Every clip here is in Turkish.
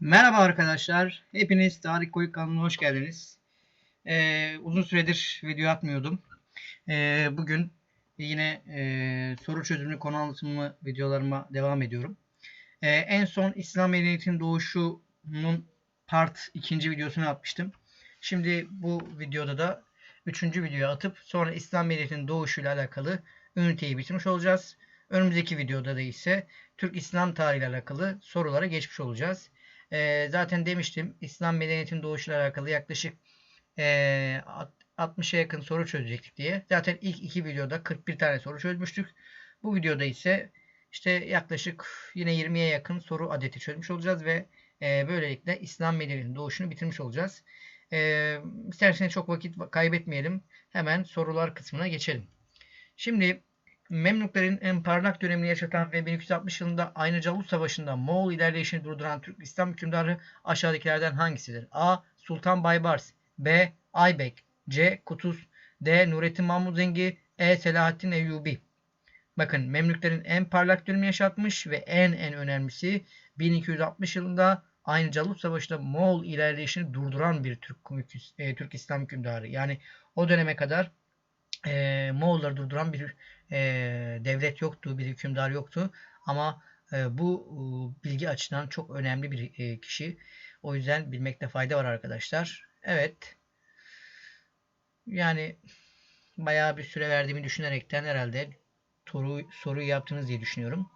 Merhaba arkadaşlar. Hepiniz Tarık Koyuk kanalına hoş geldiniz. Ee, uzun süredir video atmıyordum. Ee, bugün yine e, soru çözümlü konu anlatımı videolarıma devam ediyorum. Ee, en son İslam medeniyetinin doğuşunun part ikinci videosunu atmıştım. Şimdi bu videoda da üçüncü videoyu atıp sonra İslam medeniyetinin doğuşuyla alakalı üniteyi bitirmiş olacağız. Önümüzdeki videoda da ise Türk İslam tarihi ile alakalı sorulara geçmiş olacağız. E, zaten demiştim İslam medeniyetinin doğuşuyla alakalı yaklaşık e, 60'a yakın soru çözecektik diye. Zaten ilk iki videoda 41 tane soru çözmüştük. Bu videoda ise işte yaklaşık yine 20'ye yakın soru adeti çözmüş olacağız ve e, böylelikle İslam medeniyetinin doğuşunu bitirmiş olacağız. E, isterseniz çok vakit kaybetmeyelim. Hemen sorular kısmına geçelim. Şimdi Memlukların en parlak dönemini yaşatan ve 1260 yılında Aynıcalı Savaşı'nda Moğol ilerleyişini durduran Türk İslam hükümdarı aşağıdakilerden hangisidir? A. Sultan Baybars B. Aybek C. Kutuz D. Nurettin Mahmud Zengi E. Selahaddin Eyyubi Bakın Memlüklerin en parlak dönemini yaşatmış ve en en önemlisi 1260 yılında aynı Calut Savaşı'nda Moğol ilerleyişini durduran bir Türk, e, Türk İslam hükümdarı. Yani o döneme kadar e, Moğolları durduran bir e, devlet yoktu, bir hükümdar yoktu. Ama e, bu e, bilgi açısından çok önemli bir e, kişi. O yüzden bilmekte fayda var arkadaşlar. Evet. Yani bayağı bir süre verdiğimi düşünerekten herhalde soru, soruyu yaptınız diye düşünüyorum.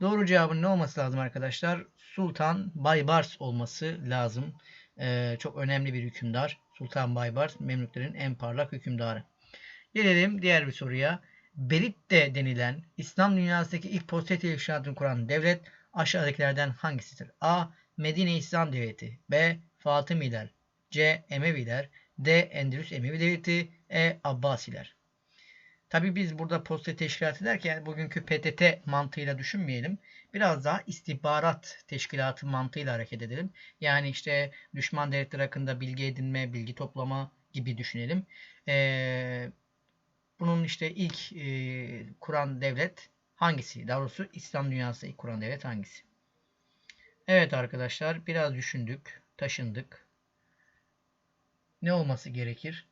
Doğru cevabın ne olması lazım arkadaşlar? Sultan Baybars olması lazım. Ee, çok önemli bir hükümdar. Sultan Baybars Memlüklerin en parlak hükümdarı. Gelelim diğer bir soruya. Beritte denilen İslam dünyasındaki ilk posta teşkilatını kuran devlet aşağıdakilerden hangisidir? A. Medine İslam Devleti B. Fatımiler C. Emeviler D. Endülüs Emevi Devleti E. Abbasiler Tabi biz burada posta teşkilatı derken bugünkü PTT mantığıyla düşünmeyelim. Biraz daha istihbarat teşkilatı mantığıyla hareket edelim. Yani işte düşman devletler hakkında bilgi edinme, bilgi toplama gibi düşünelim. Ee, bunun işte ilk e, kuran devlet hangisi? Daha doğrusu İslam dünyası ilk kuran devlet hangisi? Evet arkadaşlar biraz düşündük, taşındık. Ne olması gerekir?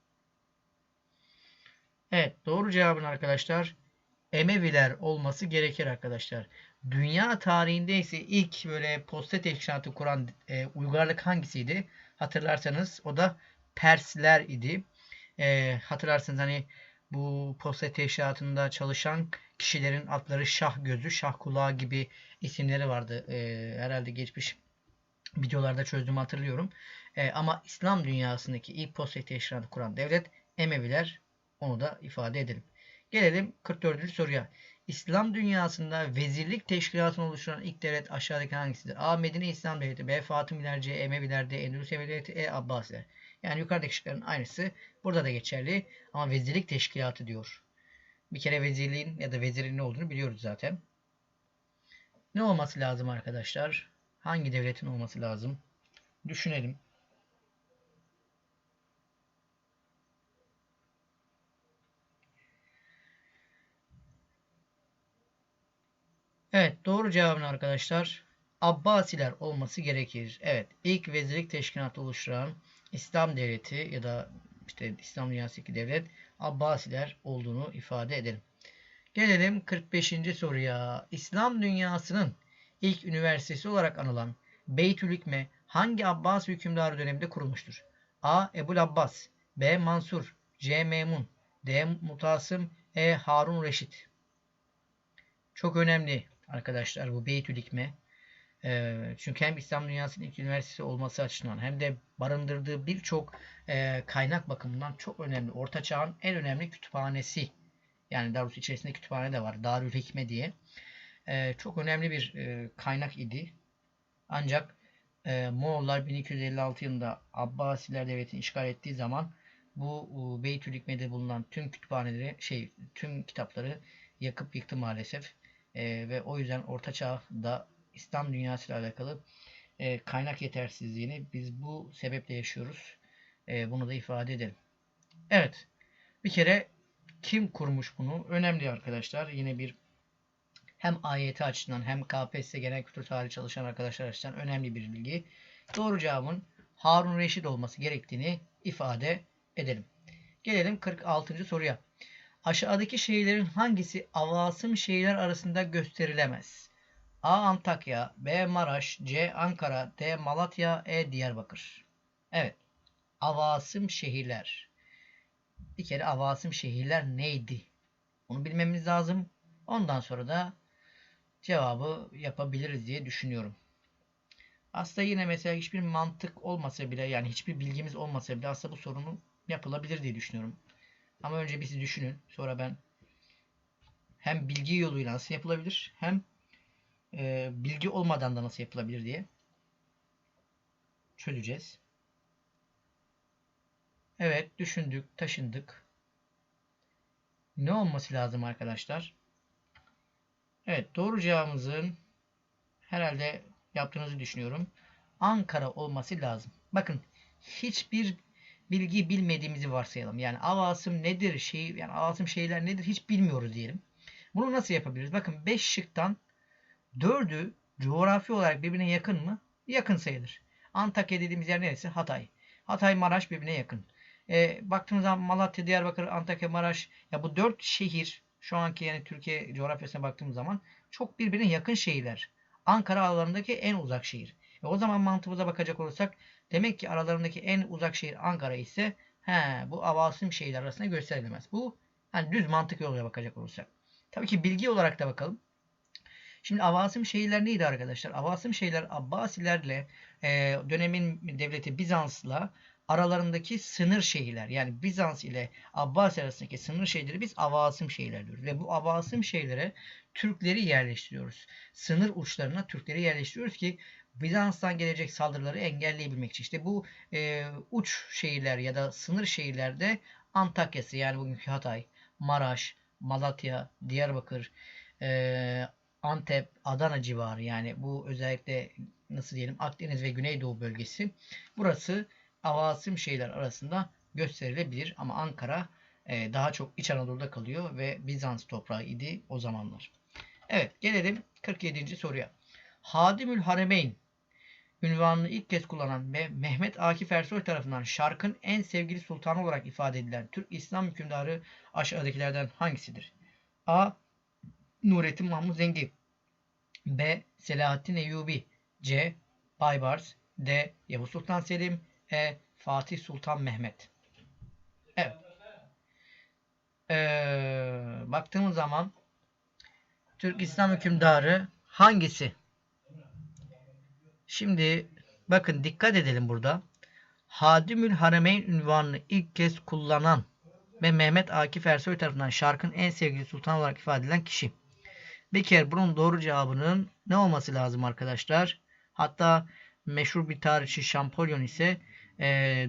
Evet doğru cevabın arkadaşlar Emeviler olması gerekir arkadaşlar. Dünya tarihinde ise ilk böyle posta teşkilatı kuran e, uygarlık hangisiydi? Hatırlarsanız o da Persler idi. E, hatırlarsınız hani bu posta teşkilatında çalışan kişilerin adları Şah Gözü, Şah Kulağı gibi isimleri vardı. E, herhalde geçmiş videolarda çözdüğümü hatırlıyorum. E, ama İslam dünyasındaki ilk posta teşkilatı kuran devlet Emeviler onu da ifade edelim. Gelelim 44. soruya. İslam dünyasında vezirlik teşkilatını oluşturan ilk devlet aşağıdaki hangisidir? A. Medine İslam Devleti B. Fatımiler C. Emeviler D. Endülüs Devleti E. Abbasiler. Yani yukarıdaki şıkların aynısı burada da geçerli. Ama vezirlik teşkilatı diyor. Bir kere vezirliğin ya da vezirin ne olduğunu biliyoruz zaten. Ne olması lazım arkadaşlar? Hangi devletin olması lazım? Düşünelim. Evet doğru cevabın arkadaşlar Abbasiler olması gerekir. Evet ilk vezirlik teşkilatı oluşturan İslam devleti ya da işte İslam dünyasındaki devlet Abbasiler olduğunu ifade edelim. Gelelim 45. soruya. İslam dünyasının ilk üniversitesi olarak anılan Beytülhikme hangi Abbas hükümdarı döneminde kurulmuştur? A. Ebul Abbas B. Mansur C. Memun D. Mutasım E. Harun Reşit Çok önemli arkadaşlar bu Beytülhikme. E, çünkü hem İslam dünyasının ilk üniversitesi olması açısından hem de barındırdığı birçok e, kaynak bakımından çok önemli. Orta Çağ'ın en önemli kütüphanesi. Yani doğrusu içerisinde kütüphane de var. Darül Hikme diye. E, çok önemli bir e, kaynak idi. Ancak e, Moğollar 1256 yılında Abbasiler devletini işgal ettiği zaman bu e, Beytülhikme'de bulunan tüm kütüphaneleri, şey tüm kitapları yakıp yıktı maalesef. E, ve o yüzden Orta Çağ'da İslam dünyası ile alakalı e, kaynak yetersizliğini biz bu sebeple yaşıyoruz. E, bunu da ifade edelim. Evet. Bir kere kim kurmuş bunu? Önemli arkadaşlar. Yine bir hem AYT açısından hem KPSS genel kültür tarihi çalışan arkadaşlar açısından önemli bir bilgi. Doğru cevabın Harun Reşit olması gerektiğini ifade edelim. Gelelim 46. soruya. Aşağıdaki şehirlerin hangisi avasım şehirler arasında gösterilemez? A. Antakya B. Maraş C. Ankara D. Malatya E. Diyarbakır Evet. Avasım şehirler. Bir kere avasım şehirler neydi? Onu bilmemiz lazım. Ondan sonra da cevabı yapabiliriz diye düşünüyorum. Aslında yine mesela hiçbir mantık olmasa bile yani hiçbir bilgimiz olmasa bile aslında bu sorunun yapılabilir diye düşünüyorum. Ama önce bizi düşünün. Sonra ben hem bilgi yoluyla nasıl yapılabilir hem e, bilgi olmadan da nasıl yapılabilir diye çözeceğiz. Evet düşündük, taşındık. Ne olması lazım arkadaşlar? Evet doğru cevabımızın herhalde yaptığınızı düşünüyorum. Ankara olması lazım. Bakın hiçbir bilgi bilmediğimizi varsayalım. Yani avasım nedir? Şey, yani avasım şeyler nedir? Hiç bilmiyoruz diyelim. Bunu nasıl yapabiliriz? Bakın 5 şıktan 4'ü coğrafi olarak birbirine yakın mı? Yakın sayılır. Antakya dediğimiz yer neresi? Hatay. Hatay, Maraş birbirine yakın. E, baktığımız zaman Malatya, Diyarbakır, Antakya, Maraş ya bu 4 şehir şu anki yani Türkiye coğrafyasına baktığımız zaman çok birbirine yakın şehirler. Ankara aralarındaki en uzak şehir. E o zaman mantığımıza bakacak olursak demek ki aralarındaki en uzak şehir Ankara ise he, bu avasım şehirler arasında gösterilemez. Bu hani düz mantık yoluyla bakacak olursak. Tabii ki bilgi olarak da bakalım. Şimdi avasım şehirler neydi arkadaşlar? Avasım şehirler Abbasilerle e, dönemin devleti Bizans'la aralarındaki sınır şehirler. Yani Bizans ile Abbas arasındaki sınır şehirleri biz avasım şehirler diyoruz. Ve bu avasım şehirlere Türkleri yerleştiriyoruz. Sınır uçlarına Türkleri yerleştiriyoruz ki Bizans'tan gelecek saldırıları engelleyebilmek için. İşte bu e, uç şehirler ya da sınır şehirlerde Antakya'sı yani bugünkü Hatay, Maraş, Malatya, Diyarbakır, e, Antep, Adana civarı yani bu özellikle nasıl diyelim Akdeniz ve Güneydoğu bölgesi. Burası avasım şeyler arasında gösterilebilir ama Ankara e, daha çok İç Anadolu'da kalıyor ve Bizans toprağı idi o zamanlar. Evet gelelim 47. soruya. Hadimül Haremeyn ünvanını ilk kez kullanan ve Mehmet Akif Ersoy tarafından şarkın en sevgili sultanı olarak ifade edilen Türk İslam hükümdarı aşağıdakilerden hangisidir? A. Nurettin Mahmut Zengi B. Selahattin Eyyubi C. Baybars D. Yavuz Sultan Selim E. Fatih Sultan Mehmet Evet. Ee, baktığımız zaman Türk İslam hükümdarı hangisi? Şimdi bakın dikkat edelim burada. Hadimül Harameyn ünvanını ilk kez kullanan ve Mehmet Akif Ersoy tarafından şarkın en sevgili sultan olarak ifade edilen kişi. Bir kere bunun doğru cevabının ne olması lazım arkadaşlar? Hatta meşhur bir tarihçi Şampolyon ise e,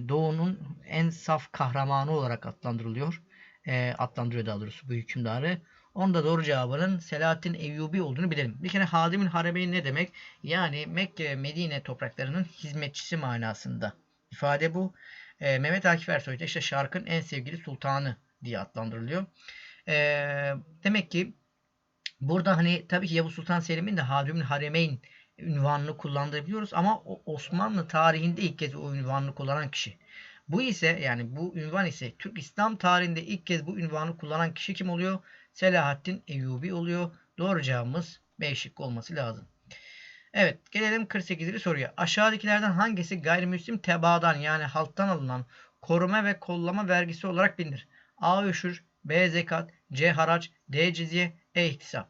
Doğu'nun en saf kahramanı olarak adlandırılıyor. E, adlandırıyor daha doğrusu bu hükümdarı. Onun da doğru cevabının Selahattin Eyyubi olduğunu bilelim. Bir kere Hadim'in Harabeyn ne demek? Yani Mekke ve Medine topraklarının hizmetçisi manasında. İfade bu. E, Mehmet Akif Ersoy da işte şarkın en sevgili sultanı diye adlandırılıyor. E, demek ki burada hani tabii ki Yavuz Sultan Selim'in de Hadim'in Haremeyn ünvanını kullandığını ama Osmanlı tarihinde ilk kez o ünvanını kullanan kişi. Bu ise yani bu ünvan ise Türk İslam tarihinde ilk kez bu ünvanı kullanan kişi kim oluyor? Selahattin Eyyubi oluyor. Doğru cevabımız B şıkkı olması lazım. Evet gelelim 48. soruya. Aşağıdakilerden hangisi gayrimüslim tebaadan yani halktan alınan koruma ve kollama vergisi olarak bilinir? A. Öşür B. Zekat C. Haraç D. Cizye E. İhtisap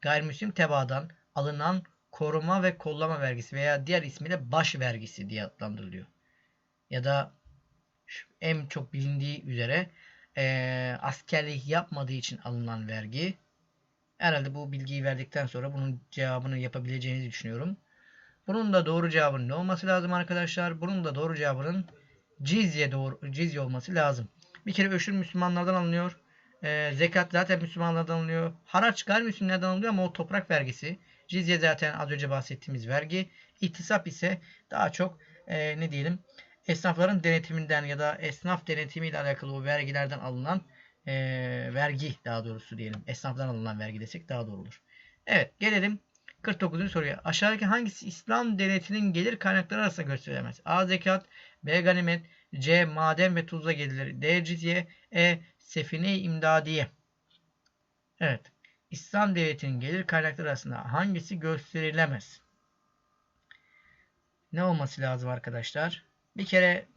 Gayrimüslim tebaadan alınan koruma ve kollama vergisi veya diğer ismiyle baş vergisi diye adlandırılıyor. Ya da en çok bilindiği üzere e, askerlik yapmadığı için alınan vergi. Herhalde bu bilgiyi verdikten sonra bunun cevabını yapabileceğinizi düşünüyorum. Bunun da doğru cevabının ne olması lazım arkadaşlar? Bunun da doğru cevabının cizye doğru cizye olması lazım. Bir kere öşür Müslümanlardan alınıyor. E, zekat zaten Müslümanlardan alınıyor. Haraç gayrimüslimlerden alınıyor ama o toprak vergisi. Cizye zaten az önce bahsettiğimiz vergi. İhtisap ise daha çok e, ne diyelim esnafların denetiminden ya da esnaf denetimiyle alakalı o vergilerden alınan e, vergi daha doğrusu diyelim. Esnaftan alınan vergi desek daha doğru olur. Evet gelelim 49. soruya. Aşağıdaki hangisi İslam devletinin gelir kaynakları arasında gösterilemez? A. Zekat B. Ganimet C. Maden ve tuzla gelirleri D. Cizye E. Sefine-i imdadiye Evet. İslam devletinin gelir kaynakları arasında hangisi gösterilemez? Ne olması lazım arkadaşlar? Bir kere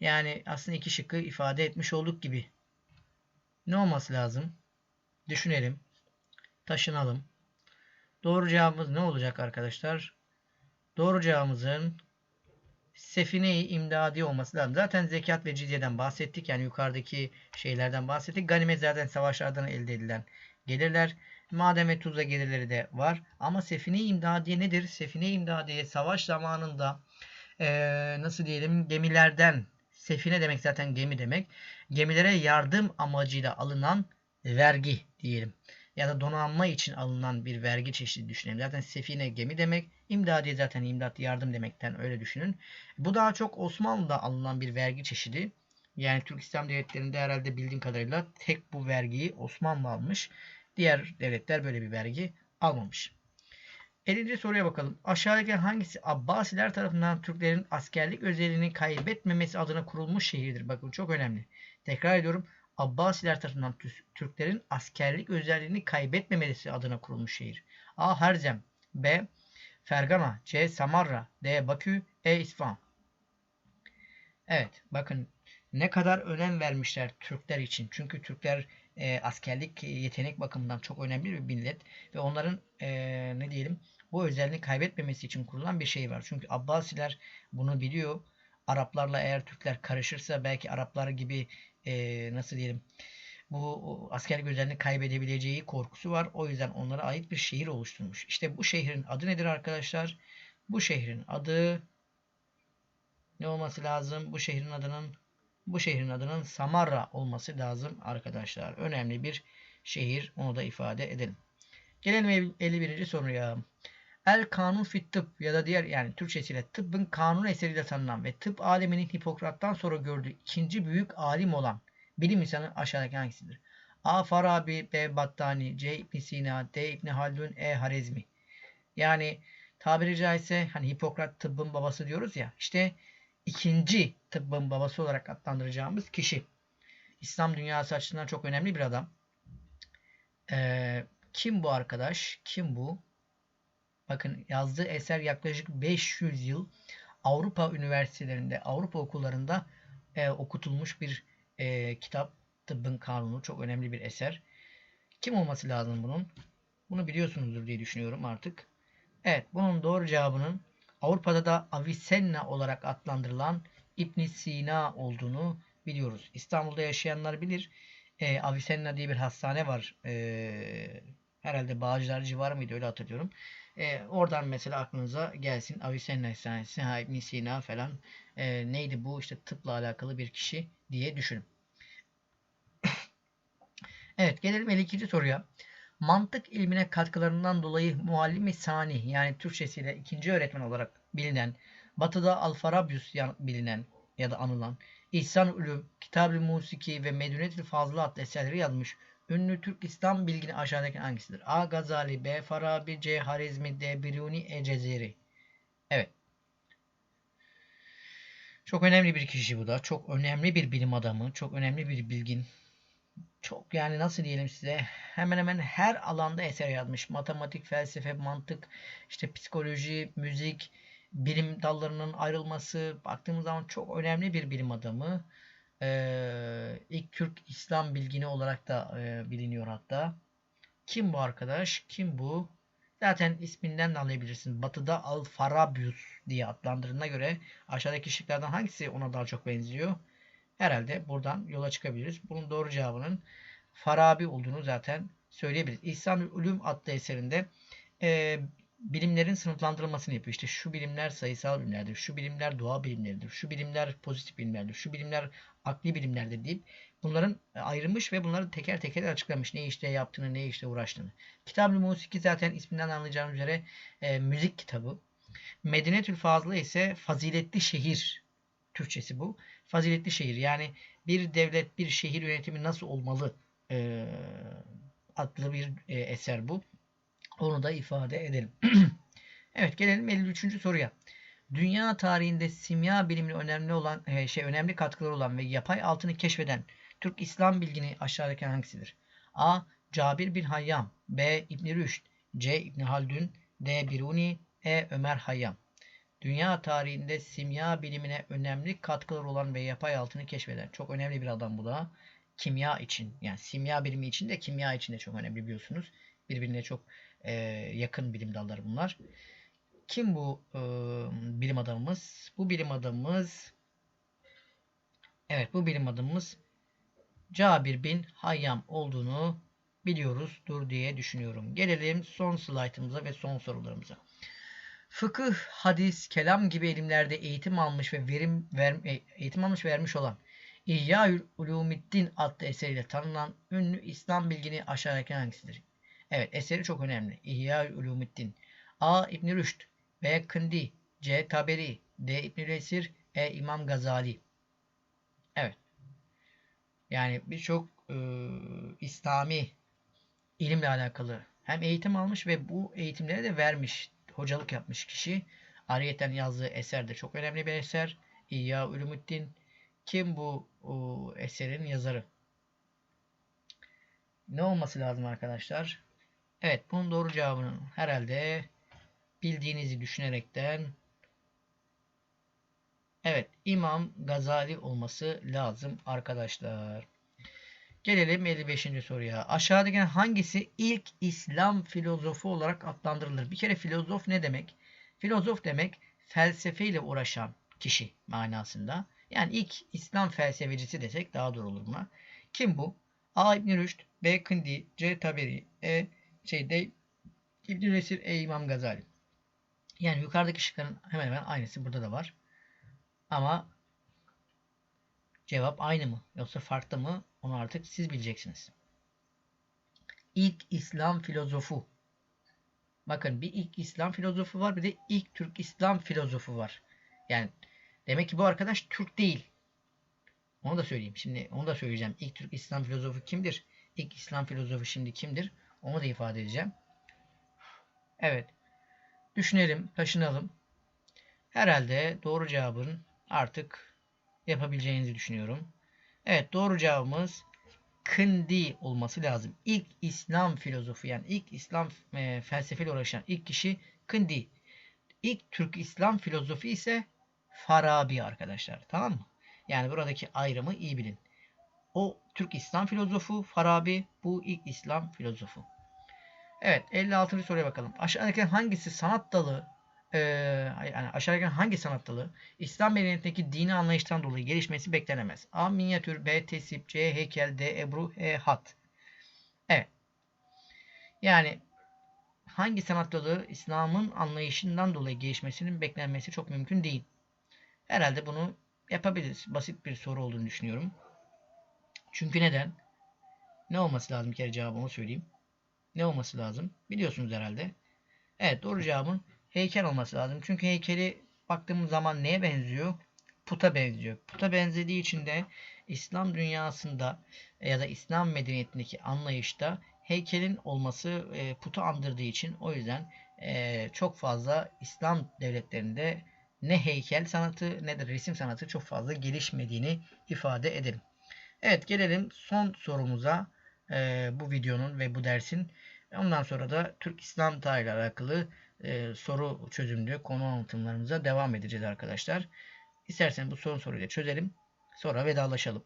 yani aslında iki şıkkı ifade etmiş olduk gibi. Ne olması lazım? Düşünelim. Taşınalım. Doğru cevabımız ne olacak arkadaşlar? Doğru cevabımızın sefine-i imdadi olması lazım. Zaten zekat ve cizyeden bahsettik. Yani yukarıdaki şeylerden bahsettik. Ganimet zaten savaşlardan elde edilen gelirler. Maden ve tuzla gelirleri de var. Ama sefine-i imdadiye nedir? Sefine-i imdadiye savaş zamanında ee, nasıl diyelim gemilerden sefine demek zaten gemi demek. Gemilere yardım amacıyla alınan vergi diyelim. Ya da donanma için alınan bir vergi çeşidi düşünelim. Zaten sefine gemi demek. İmdadiye zaten imdat yardım demekten öyle düşünün. Bu daha çok Osmanlı'da alınan bir vergi çeşidi. Yani Türk İslam devletlerinde herhalde bildiğim kadarıyla tek bu vergiyi Osmanlı almış. Diğer devletler böyle bir vergi almamış. 50. soruya bakalım. Aşağıdaki hangisi Abbasiler tarafından Türklerin askerlik özelliğini kaybetmemesi adına kurulmuş şehirdir? Bakın çok önemli. Tekrar ediyorum. Abbasiler tarafından Türklerin askerlik özelliğini kaybetmemesi adına kurulmuş şehir. A. Herzem B. Fergana C. Samarra D. Bakü E. İsfahan Evet bakın ne kadar önem vermişler Türkler için. Çünkü Türkler e, askerlik yetenek bakımından çok önemli bir millet ve onların e, ne diyelim bu özelliğini kaybetmemesi için kurulan bir şey var. Çünkü Abbasiler bunu biliyor. Araplarla eğer Türkler karışırsa belki Araplar gibi e, nasıl diyelim bu askerlik özelliğini kaybedebileceği korkusu var. O yüzden onlara ait bir şehir oluşturmuş. İşte bu şehrin adı nedir arkadaşlar? Bu şehrin adı ne olması lazım? Bu şehrin adının bu şehrin adının Samarra olması lazım arkadaşlar. Önemli bir şehir. Onu da ifade edelim. Gelelim 51. soruya. El kanun fit tıp ya da diğer yani Türkçesiyle tıbbın kanun eseriyle tanınan ve tıp aleminin Hipokrat'tan sonra gördüğü ikinci büyük alim olan bilim insanı aşağıdaki hangisidir? A. Farabi, B. Battani, C. İbn Sina, D. İbn Haldun, E. Harezmi. Yani tabiri caizse hani Hipokrat tıbbın babası diyoruz ya işte ikinci tıbbın babası olarak adlandıracağımız kişi. İslam dünyası açısından çok önemli bir adam. Ee, kim bu arkadaş? Kim bu? Bakın yazdığı eser yaklaşık 500 yıl Avrupa üniversitelerinde, Avrupa okullarında e, okutulmuş bir e, kitap. Tıbbın Kanunu. Çok önemli bir eser. Kim olması lazım bunun? Bunu biliyorsunuzdur diye düşünüyorum artık. Evet, bunun doğru cevabının Avrupa'da da Avicenna olarak adlandırılan İbn Sina olduğunu biliyoruz. İstanbul'da yaşayanlar bilir. E, Avicenna diye bir hastane var. E, herhalde Bağcılar civarı mıydı öyle hatırlıyorum. E, oradan mesela aklınıza gelsin Avicenna Hastanesi, ha, Sina falan e, neydi bu işte tıpla alakalı bir kişi diye düşünün. evet gelelim 52. soruya. Mantık ilmine katkılarından dolayı muallimi sani yani Türkçesiyle ikinci öğretmen olarak bilinen, batıda Alfarabius bilinen ya da anılan İhsan Ulum, Kitab-ı Musiki ve Medunetül Fazla adlı eserleri yazmış Ünlü Türk İslam bilgini aşağıdaki hangisidir? A. Gazali, B. Farabi, C. Harizmi, D. Biruni, E. Cezeri. Evet. Çok önemli bir kişi bu da. Çok önemli bir bilim adamı. Çok önemli bir bilgin. Çok yani nasıl diyelim size hemen hemen her alanda eser yazmış. Matematik, felsefe, mantık, işte psikoloji, müzik, bilim dallarının ayrılması baktığımız zaman çok önemli bir bilim adamı. Ee, ilk Türk İslam bilgini olarak da e, biliniyor hatta. Kim bu arkadaş? Kim bu? Zaten isminden de anlayabilirsiniz. Batı'da Al-Farabius diye adlandırına göre aşağıdaki şıklardan hangisi ona daha çok benziyor? Herhalde buradan yola çıkabiliriz. Bunun doğru cevabının Farabi olduğunu zaten söyleyebiliriz. İhsan Ulum adlı eserinde e, bilimlerin sınıflandırılmasını yapıyor. İşte şu bilimler sayısal bilimlerdir, şu bilimler doğa bilimleridir, şu bilimler pozitif bilimlerdir, şu bilimler akli bilimlerdir deyip bunların ayrılmış ve bunları teker teker açıklamış. Ne işte yaptığını, ne işte uğraştığını. Kitab-ı Musiki zaten isminden anlayacağınız üzere e, müzik kitabı. Medinetül Fazla ise faziletli şehir. Türkçesi bu. Faziletli şehir. Yani bir devlet, bir şehir yönetimi nasıl olmalı? E, adlı bir e, eser bu. Onu da ifade edelim. evet gelelim 53. soruya. Dünya tarihinde simya bilimine önemli olan e, şey önemli katkıları olan ve yapay altını keşfeden Türk İslam bilgini aşağıdaki hangisidir? A. Cabir bin Hayyam B. İbn Rüşd C. İbn Haldun D. Biruni E. Ömer Hayyam Dünya tarihinde simya bilimine önemli katkıları olan ve yapay altını keşfeden çok önemli bir adam bu da. Kimya için yani simya bilimi için de kimya için de çok önemli biliyorsunuz. Birbirine çok e, yakın bilim dalları bunlar. Kim bu e, bilim adamımız? Bu bilim adamımız evet bu bilim adamımız Cabir bin Hayyam olduğunu biliyoruzdur diye düşünüyorum. Gelelim son slaytımıza ve son sorularımıza. Fıkıh, hadis, kelam gibi ilimlerde eğitim almış ve verim ver, e, eğitim almış vermiş olan İhya Ulumiddin adlı eseriyle tanınan ünlü İslam bilgini aşağıdaki hangisidir? Evet eseri çok önemli. İhya Ulumiddin. A. İbn Rüşd B. Kindi C. Taberi D. İbn Resir E. İmam Gazali Evet. Yani birçok e, İslami ilimle alakalı hem eğitim almış ve bu eğitimleri de vermiş. Hocalık yapmış kişi. Ariyeten yazdığı eser de çok önemli bir eser. İyya Ulumuddin. Kim bu o, eserin yazarı? Ne olması lazım arkadaşlar? Evet bunun doğru cevabının herhalde bildiğinizi düşünerekten Evet İmam Gazali olması lazım arkadaşlar. Gelelim 55. soruya. Aşağıdaki hangisi ilk İslam filozofu olarak adlandırılır? Bir kere filozof ne demek? Filozof demek felsefeyle uğraşan kişi manasında. Yani ilk İslam felsefecisi desek daha doğru olur buna. Kim bu? A. İbn Rüşd, B. Kindi, C. Taberi, E. Şey, D. İbn Resir, E. İmam Gazali. Yani yukarıdaki şıkların hemen hemen aynısı burada da var. Ama cevap aynı mı yoksa farklı mı onu artık siz bileceksiniz. İlk İslam filozofu. Bakın bir ilk İslam filozofu var bir de ilk Türk İslam filozofu var. Yani demek ki bu arkadaş Türk değil. Onu da söyleyeyim. Şimdi onu da söyleyeceğim. İlk Türk İslam filozofu kimdir? İlk İslam filozofu şimdi kimdir? Onu da ifade edeceğim. Evet. Düşünelim, taşınalım. Herhalde doğru cevabın artık yapabileceğinizi düşünüyorum. Evet doğru cevabımız Kindi olması lazım. İlk İslam filozofu yani ilk İslam e, felsefeyle uğraşan ilk kişi Kindi. İlk Türk İslam filozofu ise Farabi arkadaşlar. Tamam mı? Yani buradaki ayrımı iyi bilin. O Türk İslam filozofu Farabi. Bu ilk İslam filozofu. Evet 56. soruya bakalım. Aşağıdaki hangisi sanat dalı e, yani aşağıdaki hangi sanat dalı İslam medeniyetindeki dini anlayıştan dolayı gelişmesi beklenemez? A. Minyatür B. Tesip C. Heykel D. Ebru E. Hat Evet. Yani hangi sanat dalı İslam'ın anlayışından dolayı gelişmesinin beklenmesi çok mümkün değil. Herhalde bunu yapabiliriz. Basit bir soru olduğunu düşünüyorum. Çünkü neden? Ne olması lazım bir kere cevabımı söyleyeyim. Ne olması lazım? Biliyorsunuz herhalde. Evet doğru cevabın heykel olması lazım. Çünkü heykeli baktığımız zaman neye benziyor? Puta benziyor. Puta benzediği için de İslam dünyasında ya da İslam medeniyetindeki anlayışta heykelin olması e, putu andırdığı için o yüzden e, çok fazla İslam devletlerinde ne heykel sanatı ne de resim sanatı çok fazla gelişmediğini ifade edelim. Evet gelelim son sorumuza e, bu videonun ve bu dersin. Ondan sonra da Türk İslam tarihi ile alakalı e, soru çözümlü konu anlatımlarımıza devam edeceğiz arkadaşlar. İsterseniz bu son soruyla çözelim. Sonra vedalaşalım.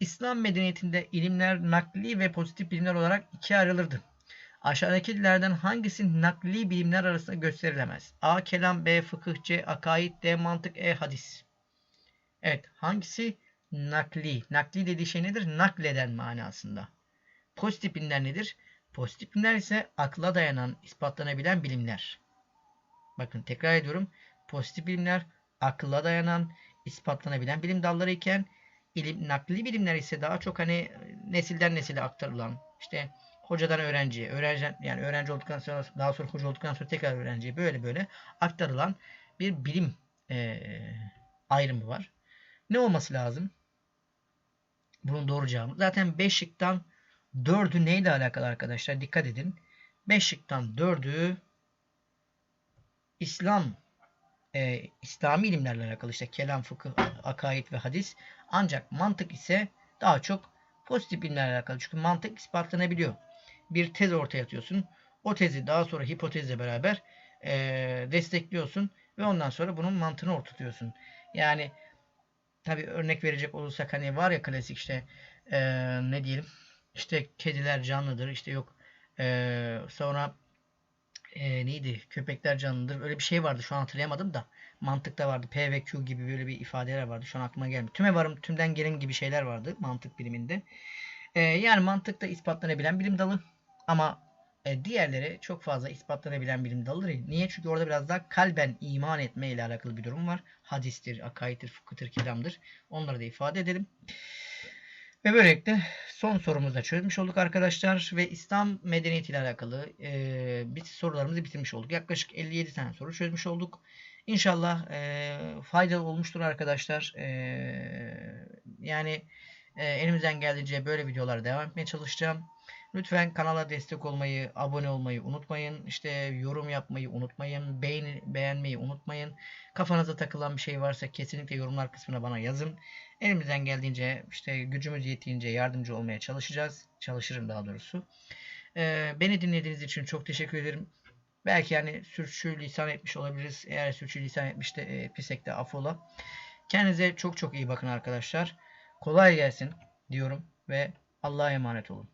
İslam medeniyetinde ilimler nakli ve pozitif bilimler olarak ikiye ayrılırdı. Aşağıdakilerden hangisi nakli bilimler arasında gösterilemez? A. Kelam B. Fıkıh C. Akaid D. Mantık E. Hadis Evet hangisi nakli? Nakli dediği şey nedir? Nakleden manasında. Pozitif bilimler nedir? Pozitif bilimler ise akla dayanan, ispatlanabilen bilimler. Bakın tekrar ediyorum. Pozitif bilimler akla dayanan, ispatlanabilen bilim dalları iken ilim, nakli bilimler ise daha çok hani nesilden nesile aktarılan, işte hocadan öğrenciye, öğrenci yani öğrenci olduktan sonra daha sonra hoca olduktan sonra tekrar öğrenciye böyle böyle aktarılan bir bilim e, ayrımı var. Ne olması lazım? Bunun doğru cevabı. Zaten 5 şıktan 4'ü neyle alakalı arkadaşlar? Dikkat edin. 5 şıktan 4'ü İslam e, İslami ilimlerle alakalı işte kelam, fıkıh, akaid ve hadis. Ancak mantık ise daha çok pozitif bilimlerle alakalı. Çünkü mantık ispatlanabiliyor. Bir tez ortaya atıyorsun. O tezi daha sonra hipotezle beraber e, destekliyorsun ve ondan sonra bunun mantığını ortutuyorsun. Yani tabi örnek verecek olursak hani var ya klasik işte e, ne diyelim işte kediler canlıdır işte yok e, sonra e, neydi köpekler canlıdır öyle bir şey vardı şu an hatırlayamadım da mantıkta vardı P ve Q gibi böyle bir ifadeler vardı şu an aklıma gelmiyor. Tüme varım tümden gelin gibi şeyler vardı mantık biliminde. E, yani mantıkta ispatlanabilen bilim dalı ama e, diğerleri çok fazla ispatlanabilen bilim dalı değil. Niye? Çünkü orada biraz daha kalben iman etme ile alakalı bir durum var. Hadistir, akaittir, fıkıhtır, kelamdır. Onları da ifade edelim. Ve böylelikle son sorumuzu da çözmüş olduk arkadaşlar. Ve İslam medeniyeti ile alakalı e, bit sorularımızı bitirmiş olduk. Yaklaşık 57 tane soru çözmüş olduk. İnşallah e, faydalı olmuştur arkadaşlar. E, yani e, elimizden geldiğince böyle videolara devam etmeye çalışacağım. Lütfen kanala destek olmayı, abone olmayı unutmayın. İşte yorum yapmayı unutmayın. Beğeni, beğenmeyi unutmayın. Kafanıza takılan bir şey varsa kesinlikle yorumlar kısmına bana yazın. Elimizden geldiğince işte gücümüz yettiğince yardımcı olmaya çalışacağız. Çalışırım daha doğrusu. Ee, beni dinlediğiniz için çok teşekkür ederim. Belki yani sürçü lisan etmiş olabiliriz. Eğer sürçü lisan etmiş de e, etmişsek de affola. Kendinize çok çok iyi bakın arkadaşlar. Kolay gelsin diyorum ve Allah'a emanet olun.